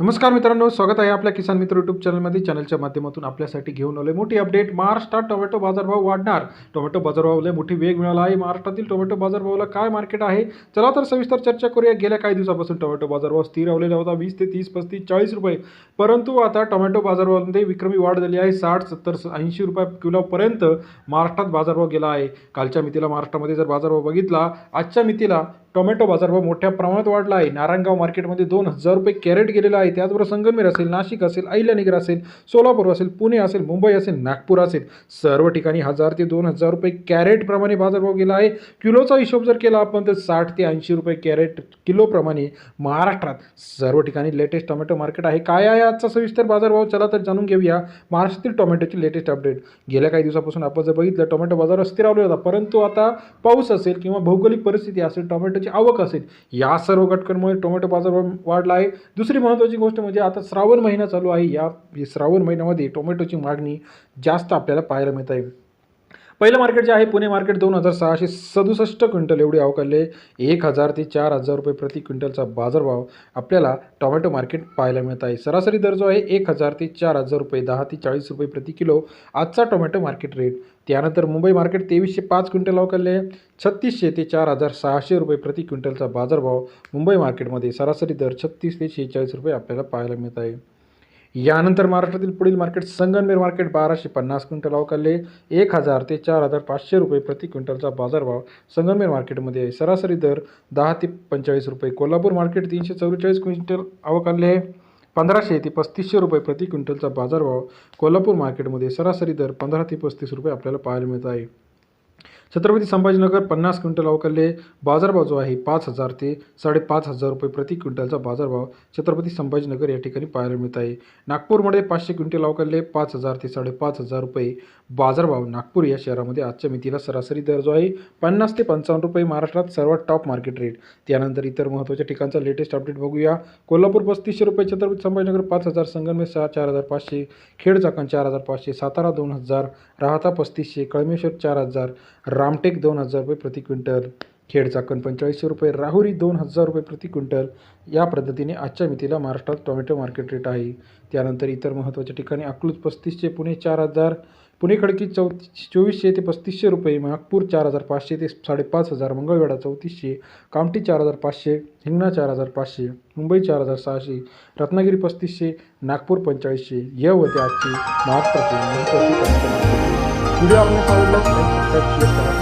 नमस्कार मित्रांनो स्वागत आहे आपल्या किसान मित्र युट्यूब चॅनलमध्ये चॅनलच्या माध्यमातून आपल्यासाठी घेऊन आलोय मोठी अपडेट महाराष्ट्रात टोमॅटो बाजारभाव वाढणार. टोमॅटो बाजारभावाला मोठी वेग मिळाला आहे. महाराष्ट्रातील टोमॅटो बाजारभावाला काय मार्केट आहे? चला तर सविस्तर चर्चा करूया. गेल्या काही दिवसापासून टोमॅटो बाजारभाव स्थिर राहिलेला होता. वीस ते तीस पस्तीस चाळीस रुपये. परंतु आता टोमॅटो बाजारभावामध्ये विक्रमी वाढ झाली आहे. साठ सत्तर ऐंशी रुपये किलोपर्यंत महाराष्ट्रात बाजारभाव गेला आहे. कालच्या मितीला महाराष्ट्रामध्ये जर बाजारभाव बघितला आजच्या मितीला टोमॅटो बाजारभाव मोठ्या प्रमाणात वाढला आहे. नारायणगाव मार्केटमध्ये दोन हजार रुपये कॅरेट गेलेला आहे. त्याचबरोबर संगमेर असेल नाशिक असेल अहिल्यानगर असेल सोलापूर असेल पुणे असेल मुंबई असेल नागपूर असेल. सर्व ठिकाणी हजार ते दोन हजार रुपये कॅरेटप्रमाणे बाजारभाव गेला आहे. किलोचा हिशोब जर केला आपण तर साठ ते ऐंशी रुपये कॅरेट किलोप्रमाणे महाराष्ट्रात सर्व ठिकाणी लेटेस्ट टोमॅटो मार्केट आहे. काय आहे आजचा सविस्तर बाजारभाव? चला तर जाणून घेऊया महाराष्ट्रातील टोमॅटोची लेटेस्ट अपडेट गेल्या काही दिवसापासून आपण जर बघितलं टोमॅटो बाजार स्थिरावला होता. परंतु आता पाऊस असेल किंवा भौगोलिक परिस्थिती असेल टोमॅटो टोमॅटोची आवक असेल. या सर्व घटकांमुळे टोमॅटो बाजारभाव वाढला आहे. दुसरी महत्त्वाची गोष्ट म्हणजे आता श्रावण महिना चालू आहे. या श्रावण महिन्यामध्ये टोमॅटोची मागणी जास्त आपल्याला पाहायला मिळत आहे. पहिलं मार्केट जे आहे पुणे मार्केट दोन हजार सहाशे सदुसष्ट क्विंटल. एवढी अवकाले एक हजार ते चार हजार रुपये प्रति क्विंटलचा बाजारभाव आपल्याला टोमॅटो मार्केट पाहायला मिळत आहे. सरासरी दर जो आहे एक हजार ते चार हजार रुपये दहा ते चाळीस रुपये प्रति किलो. आजचा टोमॅटो मार्केट रेट त्यानंतर मुंबई मार्केट तेवीसशे पाच क्विंटल अवकाले छत्तीसशे ते चार हजार सहाशे रुपये प्रति क्विंटलचा बाजारभाव मुंबई मार्केटमध्ये सरासरी दर छत्तीस ते शेहेचाळीस रुपये आपल्याला पाहायला मिळत आहे. यानंतर महाराष्ट्रातील पुढील मार्केट संगमनेर मार्केट बाराशे पन्नास क्विंटल अवकाले एक हजार ते चार हजार पाचशे रुपये प्रति क्विंटलचा बाजारभाव संगमनेर मार्केटमध्ये आहे. सरासरी दर दहा ते पंचेचाळीस रुपये. कोल्हापूर मार्केट तीनशे चव्वेचाळीस क्विंटल अवकाळले पंधराशे ते पस्तीसशे रुपये प्रति क्विंटलचा बाजारभाव कोल्हापूर मार्केटमध्ये सरासरी दर पंधरा ते पस्तीस रुपये आपल्याला पाहायला मिळत आहे. छत्रपती संभाजीनगर पन्नास क्विंटल अवकाळले बाजारभाव जो आहे पाच हजार ते साडेपाच हजार रुपये प्रति क्विंटलचा बाजारभाव छत्रपती संभाजीनगर या ठिकाणी पाहायला मिळत आहे. नागपूरमध्ये पाचशे क्विंटल अवकाळले पाच हजार ते साडेपाच हजार रुपये बाजारभाव नागपूर या शहरामध्ये आजच्या मितीला सरासरी दर जो आहे पन्नास ते पंचावन्न रुपये महाराष्ट्रात सर्वात टॉप मार्केट रेट त्यानंतर इतर महत्त्वाच्या ठिकाणचा लेटेस्ट अपडेट बघूया. कोल्हापूर पस्तीसशे रुपये छत्रपती संभाजीनगर पाच हजार संगमेर सहा चार हजार पाचशे खेड चाकण चार हजार पाचशे सातारा दोन हजार राहता पस्तीसशे कळमेश्वर चार हजार रामटेक दोन हजार रुपये प्रति क्विंटल खेड चाकण पंचेचाळीसशे रुपये राहुरी दोन हजार रुपये प्रति क्विंटल या पद्धतीने आजच्या मितीला महाराष्ट्रात टोमॅटो मार्केट रेट आहे. त्यानंतर इतर महत्त्वाच्या ठिकाणी अकलूज पस्तीसशे पुणे चार हजार पुणे खडकी चौ चोवीसशे ते पस्तीसशे रुपये नागपूर चार हजार पाचशे ते साडेपाच हजार मंगळवेढा चौतीसशे कामठी चार हजार पाचशे हिंगणा चार हजार पाचशे मुंबई चार हजार सहाशे रत्नागिरी पस्तीसशे नागपूर पंचेचाळीसशे या होते आजची महाराष्ट्रातील ভিডিও আপনি ভালো লাগলে সাবস্ক্রাইব করে